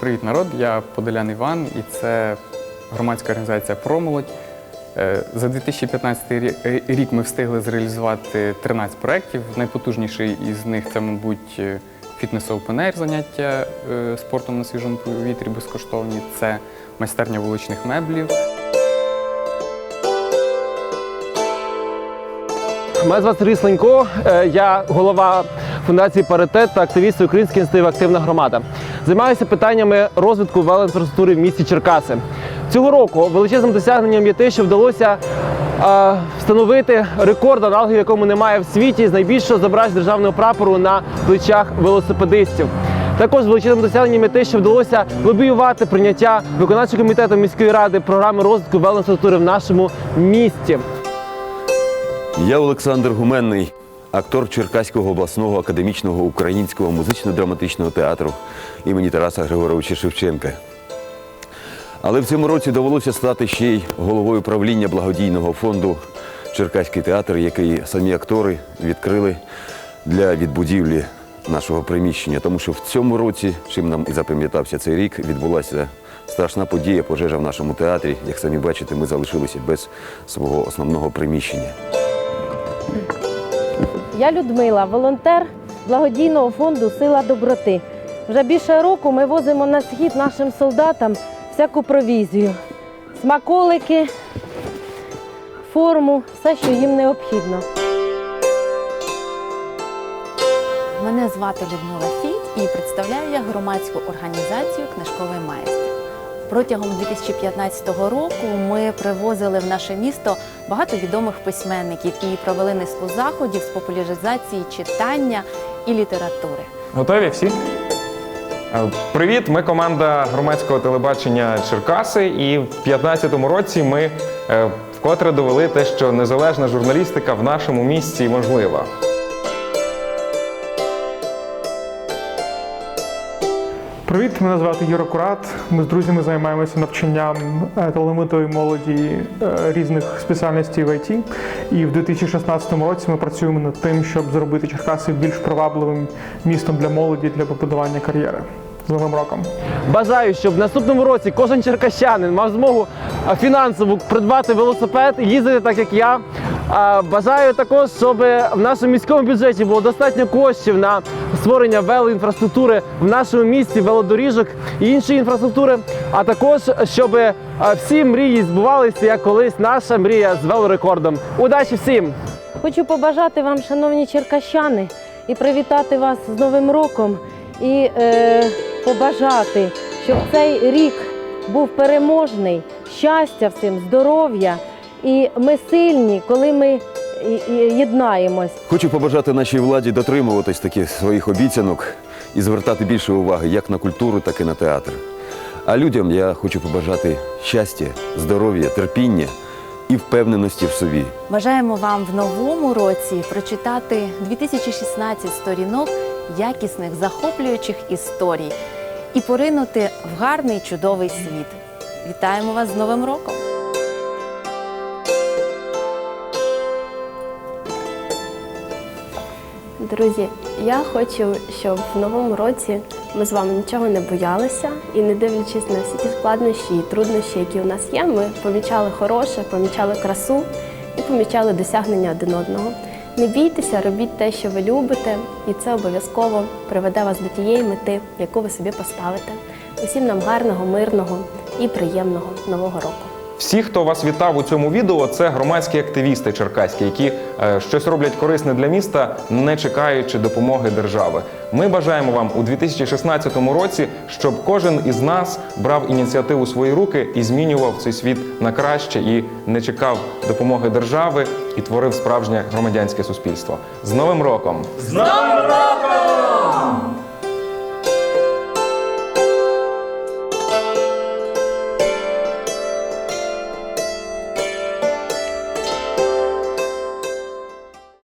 Привіт, народ! Я Подолян Іван, і це громадська організація «Промолодь». Е, За 2015 рі- рік ми встигли зреалізувати 13 проєктів. Найпотужніший із них це, мабуть, е, фітнес Open заняття е, спортом на свіжому повітрі безкоштовні. Це майстерня вуличних меблів. Мене звати Сергій Сленько, е, я голова фундації Паритет та активіст Української ініціативи Активна громада. Займаюся питаннями розвитку велоінфраструктури в місті Черкаси. Цього року величезним досягненням є те, що вдалося е, встановити рекорд, аналогів якому немає в світі з найбільшого зображення державного прапору на плечах велосипедистів. Також величезним досягненням є те, що вдалося лобіювати прийняття виконавчого комітету міської ради програми розвитку велоінфраструктури в нашому місті. Я Олександр Гуменний, актор Черкаського обласного академічного українського музично-драматичного театру імені Тараса Григоровича Шевченка. Але в цьому році довелося стати ще й головою правління благодійного фонду Черкаський театр, який самі актори відкрили для відбудівлі нашого приміщення. Тому що в цьому році, чим нам і запам'ятався цей рік, відбулася страшна подія, пожежа в нашому театрі. Як самі бачите, ми залишилися без свого основного приміщення. Я Людмила, волонтер благодійного фонду Сила доброти. Вже більше року ми возимо на схід нашим солдатам всяку провізію, смаколики, форму, все, що їм необхідно. Мене звати Людмила Фіт і представляю я громадську організацію Книжковий майстер. Протягом 2015 року ми привозили в наше місто багато відомих письменників і провели низку заходів з популяризації читання і літератури. Готові всі? Е, Привіт, ми команда громадського телебачення Черкаси, і в 2015 році ми е, вкотре довели те, що незалежна журналістика в нашому місті можлива. Привіт, мене звати Юра Курат. Ми з друзями займаємося навчанням е, талановитої молоді е, різних спеціальностей в ІТ. І в 2016 році ми працюємо над тим, щоб зробити Черкаси більш привабливим містом для молоді для побудування кар'єри. З Новим роком! Бажаю, щоб в наступному році кожен черкащанин мав змогу фінансово придбати велосипед їздити так, як я. Бажаю також, щоб в нашому міському бюджеті було достатньо коштів на створення велоінфраструктури в нашому місті, велодоріжок і іншої інфраструктури. А також щоб всі мрії збувалися, як колись наша мрія з велорекордом. Удачі всім! Хочу побажати вам, шановні черкащани, і привітати вас з Новим роком і е, побажати, щоб цей рік був переможний, щастя всім, здоров'я. І ми сильні, коли ми єднаємось. Хочу побажати нашій владі дотримуватись таких своїх обіцянок і звертати більше уваги як на культуру, так і на театр. А людям я хочу побажати щастя, здоров'я, терпіння і впевненості в собі. Бажаємо вам в новому році прочитати 2016 сторінок якісних захоплюючих історій і поринути в гарний чудовий світ. Вітаємо вас з Новим роком! Друзі, я хочу, щоб в новому році ми з вами нічого не боялися і не дивлячись на всі ті складнощі і труднощі, які у нас є, ми помічали хороше, помічали красу і помічали досягнення один одного. Не бійтеся, робіть те, що ви любите, і це обов'язково приведе вас до тієї мети, яку ви собі поставите. Усім нам гарного, мирного і приємного нового року. Всі, хто вас вітав у цьому відео, це громадські активісти черкаські, які е, щось роблять корисне для міста, не чекаючи допомоги держави. Ми бажаємо вам у 2016 році, щоб кожен із нас брав ініціативу у свої руки і змінював цей світ на краще і не чекав допомоги держави і творив справжнє громадянське суспільство. З Новим роком! З Новим роком!